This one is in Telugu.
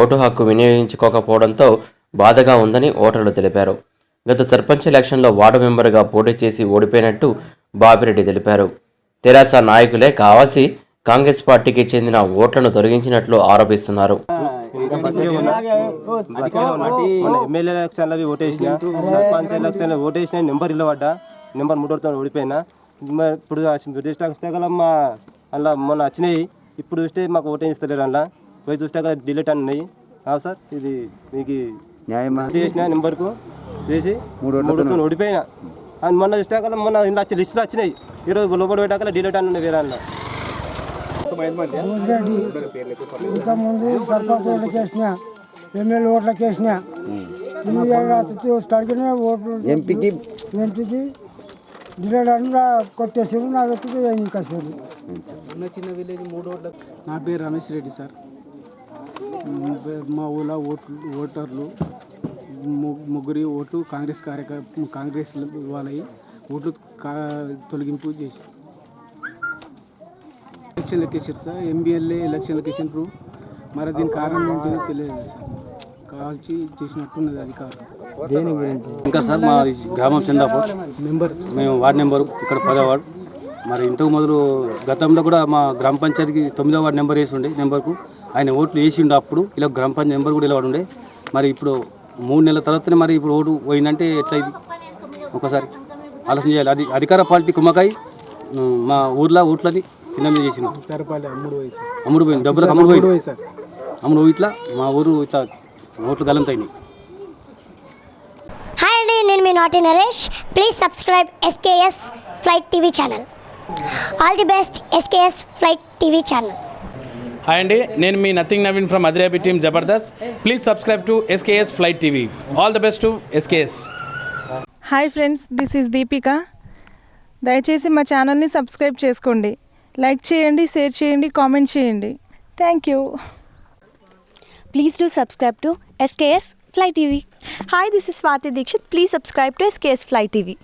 ఓటు హక్కు వినియోగించుకోకపోవడంతో బాధగా ఉందని ఓటర్లు తెలిపారు. గత సర్పంచ్ ఎలక్షన్లో వార్డు మెంబర్గా పోటీ చేసి ఓడిపోయినట్టు బాపిరెడ్డి తెలిపారు. తెరాస నాయకులే కావాల్సి కాంగ్రెస్ పార్టీకి చెందిన ఓట్లను తొలగించినట్లు ఆరోపిస్తున్నారు. ఎమ్మెల్యే ఎలక్షన్లో ఓటేసిన సర్పంచ్ ఎలక్షన్లో ఓటేసిన నెంబర్ ఇల్లు పడ్డా నెంబర్ మూడోతో ఓడిపోయినా ఇప్పుడు చూస్తే చూస్తే మా అందులో మొన్న వచ్చినాయి ఇప్పుడు చూస్తే మాకు ఓటేస్తలేరు అందులో. పోయి చూస్తే గల డిలీట్ అని ఉన్నాయి. ఆ సార్ ఇది మీకు న్యాయమా? చేసిన నెంబర్కు చేసి మూడోతో ఓడిపోయినా. అని మొన్న చూస్తే గల మొన్న ఇంట్లో వచ్చి లిస్టులు వచ్చినాయి. ఈరోజు లోపల పెట్టాక డిలీట్ అని ఉన్నాయి వేరే అందులో ఇంతకుముందు సర్పంచ్ ఓట్లకి వేసిన ఎమ్మెల్యే ఓట్లకి వేసిన అడిగిన ఓట్లు ఎంపీకి? ఎంపీకి డిలేడర్గా కొట్టేసి నా దగ్గర ఇంకా సేరు నా పేరు రమేష్ రెడ్డి సార్. మ్, ఊళ్ళో ఓట్లు ఓటర్లు ముగ్గురి ఓట్లు కాంగ్రెస్ కార్యకర్త కాంగ్రెస్ వాళ్ళవి ఓట్లు కా తొలగింపు చేసి. ఎలక్షన్ లొకేషన్ సార్ ఎంబీఎల్ఏ ఎలక్షన్ లొకేషన్ ప్రూఫ్. మరి దీని కారణం ఏంటో తెలియదు సార్. కాల్చి చేసినట్టున్నది అధికారులు. ఇంకా సార్ మా గ్రామం చందాపూర్. మేము వార్డు నెంబరు ఇక్కడ పదో వార్డు. మరి ఇంతకు మొదలు గతంలో కూడా మా గ్రామ పంచాయతీకి తొమ్మిదో వార్డు నెంబర్ వేసి ఉండే నెంబర్కు. ఆయన ఓట్లు వేసిండు అప్పుడు ఇలా గ్రామ పంచాయతీ నెంబర్ కూడా ఇలా ఉండే. మరి ఇప్పుడు మూడు నెలల తర్వాతనే మరి ఇప్పుడు ఓటు పోయిందంటే ఎట్లా ఇది? ఒకసారి ఆలోచన చేయాలి. అది అధికార పార్టీ కుమ్మకాయ మా ఊర్లో ఓట్లని కింద మీద చేసిన పేరపాలి అమ్ముడు పోయింది డబ్బులకు అమ్ముడు పోయింది అమ్ముడు పోయి ఇట్లా మా ఊరు ఇట్లా ఓట్లు గలంతైనాయి. హాయ్ అండి నేను మీ నాటి Naresh. Please subscribe SKS flight TV channel all the best SKS flight TV channel hi అండి నేను మీ nothing Naveen from Adhire Abhi team Jabardasth. Please subscribe to SKS flight TV all the best to SKS hi friends this is Deepika దయచేసి మా ఛానల్ని సబ్స్క్రైబ్ చేసుకోండి. లైక్ చేయండి షేర్ చేయండి కామెంట్ చేయండి. Thank you Please do subscribe to SKS Fly TV. Hi, this is Swati Dikshit. Please subscribe to SKS Fly TV.